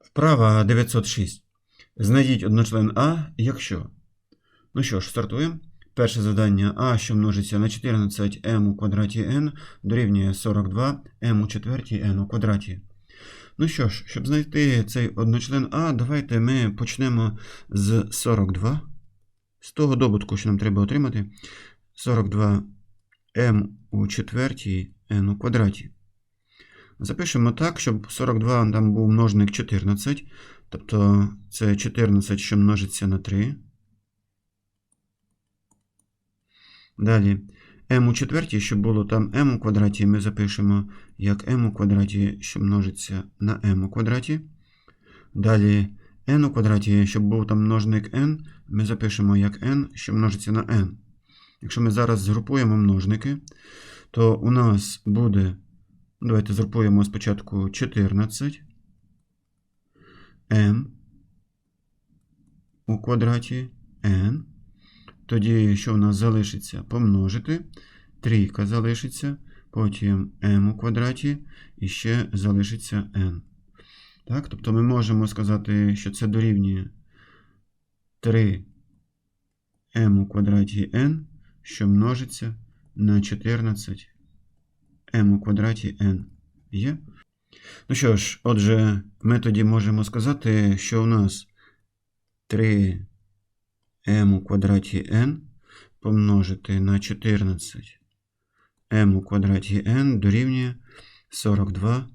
Вправа 906. Знайдіть одночлен А, якщо. Ну що ж, стартуємо. Перше завдання А, що множиться на 14 m у квадраті n, дорівнює 42 m у четвертій n у квадраті. Ну що ж, щоб знайти цей одночлен А, давайте ми почнемо з 42. З того добутку, що нам треба отримати. 42 m у четвертій n у квадраті. Запишемо так, щоб 42 там був множник 14. Тобто це 14, що множиться на 3. Далі m у четвертій, щоб було там m у квадраті, ми запишемо як m у квадраті, що множиться на m у квадраті. Далі n у квадраті, щоб був там множник n, ми запишемо як n, що множиться на n. Якщо ми зараз згрупуємо множники, то у нас буде. Давайте згрупуємо спочатку 14 m у квадраті n. Тоді, що у нас залишиться? Помножити. Трійка залишиться, потім m у квадраті і ще залишиться n. Так, тобто ми можемо сказати, що це дорівнює 3 m у квадраті n, що множиться на 14 m у квадраті n. Є? Ну що ж, отже, ми тоді можемо сказати, що у нас 3 m у квадраті n помножити на 14 m у квадраті n дорівнює 42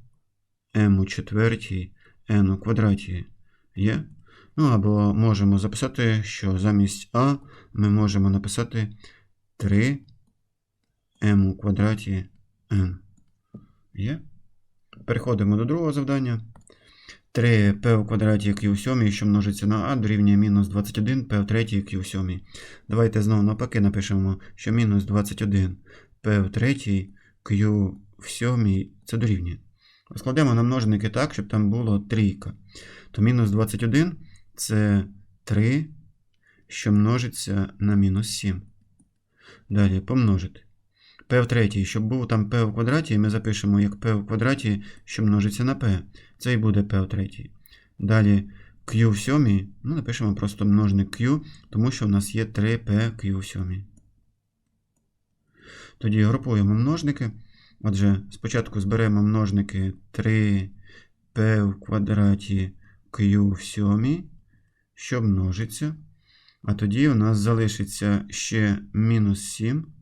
m у четвертій n у квадраті є. Ну або можемо записати, що замість а ми можемо написати 3 m у квадраті n. Є. Переходимо до другого завдання. 3p у квадраті q у сьомій, що множиться на а, дорівнює мінус 21 p у третій q у сьомій. Давайте знову навпаки напишемо, що мінус 21 p у третій q в сьомій це дорівнює. Складемо на множники так, щоб там було трійка. То мінус 21 це 3, що множиться на мінус 7. Далі помножити. P в третій, щоб був там p в квадраті, ми запишемо як p в квадраті, що множиться на p. Це і буде p в третій. Далі q в сьомій, ну, напишемо просто множник q, тому що в нас є 3p в сьомій. Тоді групуємо множники. Отже, спочатку зберемо множники 3p в квадраті q в сьомій, що множиться. А тоді у нас залишиться ще мінус 7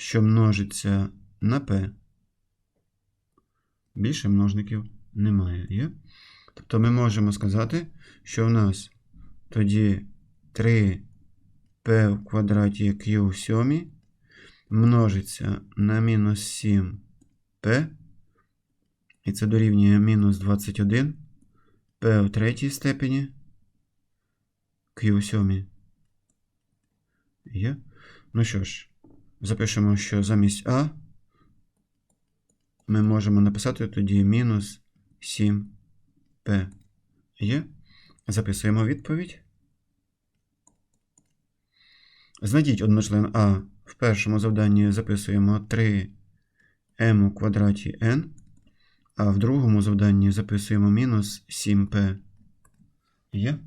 що множиться на p. Більше множників немає. Є? Тобто ми можемо сказати, що у нас тоді 3p в квадраті q в сьомій множиться на мінус 7p, і це дорівнює мінус 21 p в третій степені q в сьомій. Є? Ну що ж. Запишемо, що замість А ми можемо написати тоді мінус 7П. Є. Записуємо відповідь. Знайдіть одночлен А. В першому завданні записуємо 3m у квадраті n, а в другому завданні записуємо мінус 7П. Є.